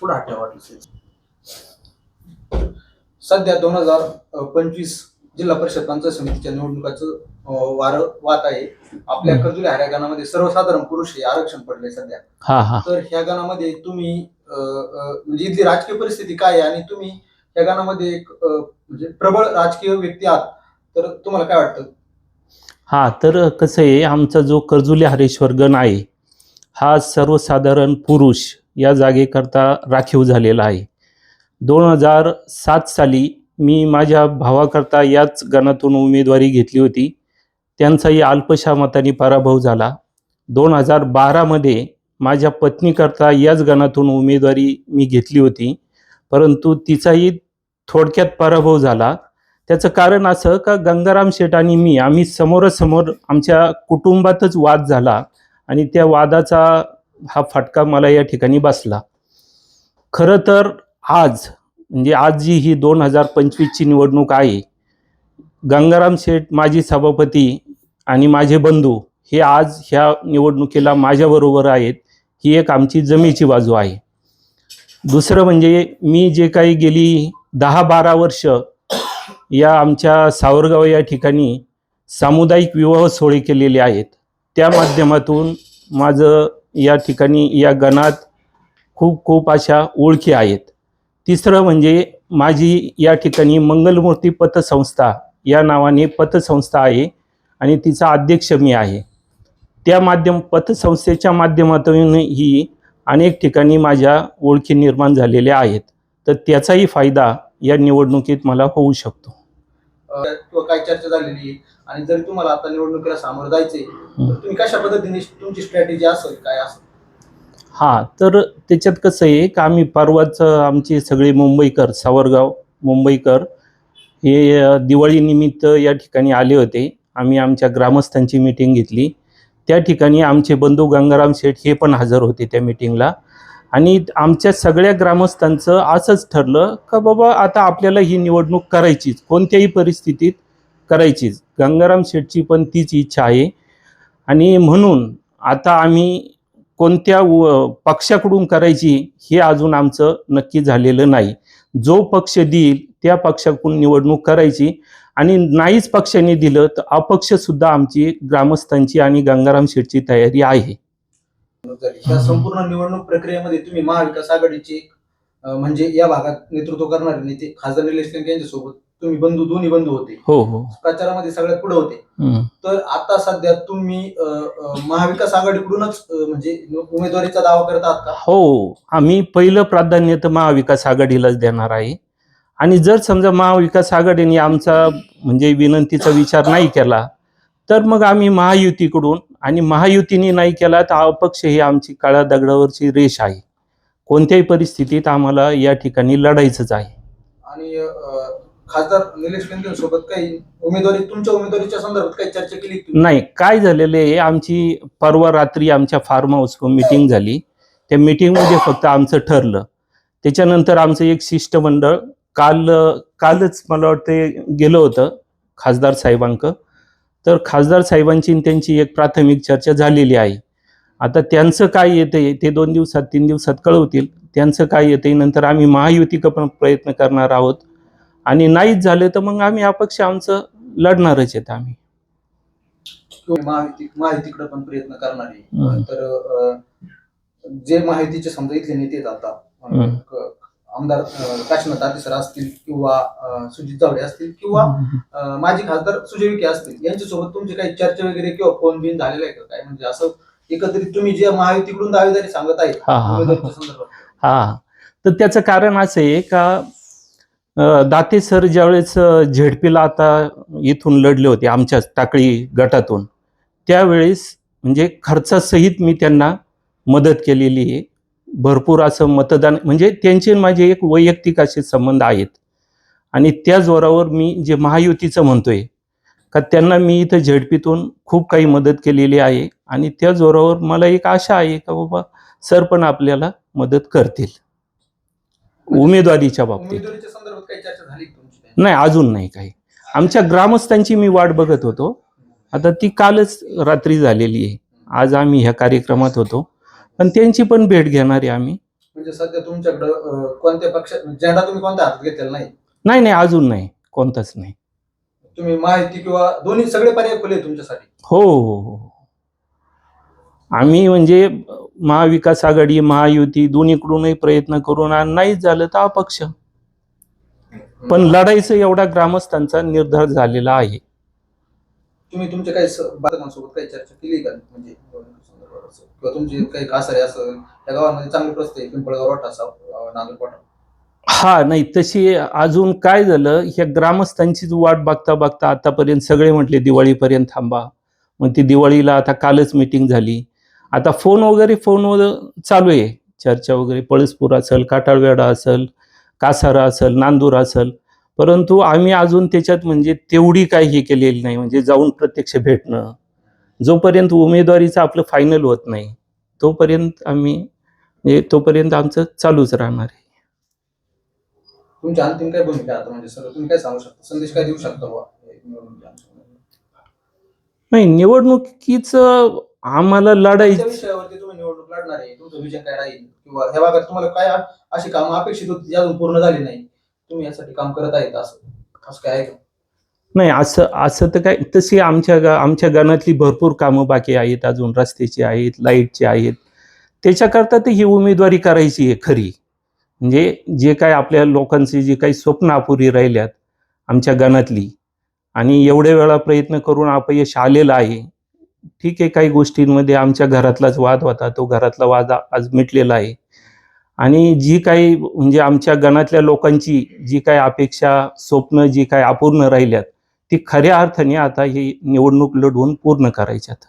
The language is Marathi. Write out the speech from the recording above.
पुढे हट्ट्या वाटलं सध्या दोन हजार पंचवीस जिल्हा परिषद पंचायत समितीच्या निवडणुकाचं वारं वाहत आहे. आपल्या. कर्जुल्या ह्या गणामध्ये सर्वसाधारण पुरुष हे आरक्षण पडले सध्या. हा हा. तर ह्या गणामध्ये तुम्ही म्हणजे इथली राजकीय परिस्थिती काय आहे आणि तुम्ही या गणामध्ये एक म्हणजे प्रबळ राजकीय व्यक्ती आहात तर तुम्हाला काय वाटतं? हा तर कसं आहे आमचा जो कर्जुले हरेश्वर गण आहे हा सर्वसाधारण पुरुष या जागेकरता राखीव झालेला आहे. दोन हजार सात साली मी माझ्या भावाकरता याच गणातून उमेदवारी घेतली होती. त्यांचाही अल्पशा मताने पराभव झाला. दोन हजार बारामध्ये माझ्या पत्नीकरता याच गणातून उमेदवारी मी घेतली होती. परंतु तिचाही थोडक्यात पराभव झाला. त्याचं कारण असं का गंगाराम शेठ आणि मी आम्ही समोरासमोर आमच्या कुटुंबातच वाद झाला आणि त्या वादाचा हा फटका मला या ठिकाणी बसला. खरं तर आज म्हणजे आज जी ही दोन हजार पंचवीसची निवडणूक आहे. गंगाराम शेठ माजी सभापती आणि माझे बंधू हे आज ह्या निवडणुकीला माझ्याबरोबर आहेत ही एक आमची जमेची बाजू आहे. दुसरं म्हणजे मी जे काही गेली दहा बारा वर्ष या आमच्या सावरगाव या ठिकाणी सामुदायिक विवाह सोहळे केलेले आहेत. त्या माध्यमातून माझं या ठिकाणी या गणात खूप खूप अशा ओळखी आहेत. तिसरं म्हणजे माझी या ठिकाणी मंगलमूर्ती पतसंस्था या नावाने पतसंस्था आहे आणि तिचा अध्यक्ष मी आहे. त्या माध्यम पतसंस्थेच्या माध्यमातून ही अनेक ठिकाणी माझ्या ओळखी निर्माण झालेल्या आहेत. तर त्याचाही फायदा या निवडणुकीत मला होऊ शकतो. काय चर्चा झालेली आणि जर तुम्हाला आता निवडणुकीला सामोरं जायचंय तर तुम्ही कशा पद्धतीने तुमची स्ट्रॅटेजी असेल काय असेल? हां तर त्याच्यात कसं आहे का आम्ही परवाच आमचे सगळे मुंबईकर सावरगाव मुंबईकर हे दिवाळीनिमित्त या ठिकाणी आले होते. आम्ही आमच्या ग्रामस्थांची मिटिंग घेतली. त्या ठिकाणी आमचे बंधू गंगाराम शेठ हे पण हजर होते त्या मिटिंगला आणि आमच्या सगळ्या ग्रामस्थांचं असंच ठरलं का बाबा आता आपल्याला ही निवडणूक करायचीच कोणत्याही परिस्थितीत करायचीच गंगाराम शेठची पण तीच इच्छा आहे. आणि म्हणून आता आम्ही कोणत्या व- पक्षाकडून करायची हे अजून आमचं नक्की झालेलं नाही. जो पक्ष देईल त्या पक्षाकडून निवडणूक करायची. आणि नाहीच पक्षाने दिलं तर अपक्ष सुद्धा आमची ग्रामस्थांची आणि गंगाराम शेठची तयारी आहे. या संपूर्ण निवडणूक प्रक्रियेमध्ये तुम्ही महाविकास आघाडीची म्हणजे या भागात नेतृत्व करणारे नेते खासदार निलेश यांच्यासोबत तुम्ही बंधू दोन्ही बंधू होते. हो हो. प्रचारामध्ये सगळ्यात पुढे होते. हम्म. तर आता सध्या तुम्ही अं, अं, महाविकास आघाडीकडूनच अं, म्हणजे उमेदवारीचा दावा करत आहात का? हो आम्ही पहिलं प्राधान्य तर महाविकास आघाडीलाच देणार आहे. आणि जर समजा महाविकास आघाडीने आमचा म्हणजे विनंतीचा विचार नाही केला तर मग आम्ही महायुतीकडून आणि महायुतीने नाही केला तर अपक्ष ही आमची काळ्या दगडावरची रेष आहे. कोणत्याही परिस्थितीत आम्हाला या ठिकाणी लढायचंच आहे. आणि अं, खासदार निलेश सोबत काही उमेदवारी तुमच्या उमेदवारीच्या संदर्भात काही चर्चा केली नाही काय झालेलं आहे आमची परवा रात्री आमच्या फार्म हाऊस मिटिंग झाली. त्या मिटिंगमध्ये फक्त आमचं ठरलं. त्याच्यानंतर आमचं एक शिष्टमंडळ काल कालच मला वाटतं गेलं होतं खासदार साहेबांक तर खासदार साहेबांची त्यांची एक प्राथमिक चर्चा झालेली आहे. आता त्यांचं काय येतंय ते दोन दिवसात तीन दिवसात कळवतील. त्यांचं काय येतंय नंतर आम्ही महायुती पण प्रयत्न करणार आहोत. आणि नाहीच झालं तर मग आम्ही अपक्ष आमचं लढणारच आहेत आम्ही महायुतीकडे पण प्रयत्न करणार आहे. तर अं, जे महायुतीचे समजा इथले नेते आहेत आता अं, हम्म. क- आमदार अं, काशीनाथ आतिसर असतील किंवा अं, सुजित जावडे असतील किंवा अं, माजी खासदार सुजय विखे असतील यांच्यासोबत तुमची काही चर्चा वगैरे किंवा फोन बिन झालेला आहे का काय म्हणजे असं एकत्रित तुम्ही जे महायुतीकडून दावेदारी सांगत आहेत हा, हा, हा. उमेदवारीच्या संदर्भात हा तर त्याचं कारण असं आहे का दाते सर ज्यावेळेस झेडपीला आता इथून लढले होते आमच्या टाकळी गटातून त्यावेळेस म्हणजे खर्चासहित मी त्यांना मदत केलेली आहे. भरपूर असं मतदान म्हणजे त्यांचे माझे एक वैयक्तिक असे संबंध आहेत. आणि त्या जोरावर मी जे महायुतीचं म्हणतोय का त्यांना मी इथं झेडपीतून खूप काही मदत केलेली आहे. आणि त्या जोरावर मला एक आशा आहे का बाबा सर पण आपल्याला मदत करतील. उमेदवारीच्या बाबतीत. नाही अजून नाही काही. आमच्या ग्रामस्थांची मी वाट बघत होतो. आता ती कालच रात्री झालेली आहे. आज आम्ही ह्या कार्यक्रमात होतो. पण त्यांची पण भेट घेणार आहे आम्ही. म्हणजे सध्या तुमच्याकडं कोणत्या पक्ष झेंडा तुम्ही कोणत्या हातात घेतलेला नाही? नाही नाही अजून नाही. कोणताच नाही. तुम्ही माहिती किंवा दोन्ही सगळे पर्याय खुले तुमच्यासाठी? हो हो हो आम्ही म्हणजे महाविकास आघाडी महायुती दोन्हीकडूनही प्रयत्न करून आणि नाहीच झालं तर अपक्ष. पण लढाईचं एवढा ग्रामस्थांचा निर्धार झालेला आहे. तुम्ही तुमच्या काही काही चर्चा केली का? म्हणजे असं? किंवा तुमचे काही कासारे असेल त्या गावांमध्ये चांगले प्रस्ते पिंपळगाव असा हा नाही तशी अजून काय झालं? ह्या ग्रामस्थांचीच वाट बघता बघता आतापर्यंत सगळे म्हटले दिवाळीपर्यंत थांबा. मग ती दिवाळीला आता कालच मिटिंग झाली. आता फोन वगैरे फोनवर चालू आहे. चर्चा वगैरे पळसपूर असेल काटाळवेडा असेल कासारा असेल नांदूर असेल परंतु आम्ही अजून त्याच्यात म्हणजे तेवढी काही हे केलेली नाही म्हणजे जाऊन प्रत्यक्ष भेटणं. जोपर्यंत उमेदवारीचं आपलं फायनल होत नाही तोपर्यंत आम्ही म्हणजे तोपर्यंत आमचं चालूच राहणार आहे. अंतिम काय भूमिका आहे आता म्हणजे सर तुम्ही काय सांगू शकता? संदेश काय देऊ शकता बुवा? निवडणुकीच्या अनुषंगाने? नाही निवडणुकीचं आम्हाला लढाई कोणत्या आहे? तुमचं विजन काय राहील? किंवा ह्या भागात तुम्हाला काय अशी कामं अपेक्षित होती जी अजून पूर्ण झाली नाही. तुम्ही यासाठी काम करत आहेत असं. असं काय आहे का? नाही असं असं तर काय तशी आमच्या गा आमच्या गाण्यातली भरपूर कामं बाकी आहेत. अजून रस्त्याची आहेत लाईटची आहेत. त्याच्याकरता तर ही उमेदवारी करायची आहे खरी. म्हणजे जे काय आपल्या लोकांची जी काही स्वप्न अपुरी राहिल्यात आमच्या गाण्यातली आणि एवढ्या वेळा प्रयत्न करून अपयश आलेलं आहे. ठीक आहे काही गोष्टींमध्ये आमच्या घरातलाच वाद होता तो घरातला वाद आज मिटलेला आहे. आणि जी काही म्हणजे आमच्या गणातल्या लोकांची जी काही अपेक्षा स्वप्न जी काही अपूर्ण राहिल्यात ती खऱ्या अर्थाने आता ही निवडणूक लढवून पूर्ण करायच्यात.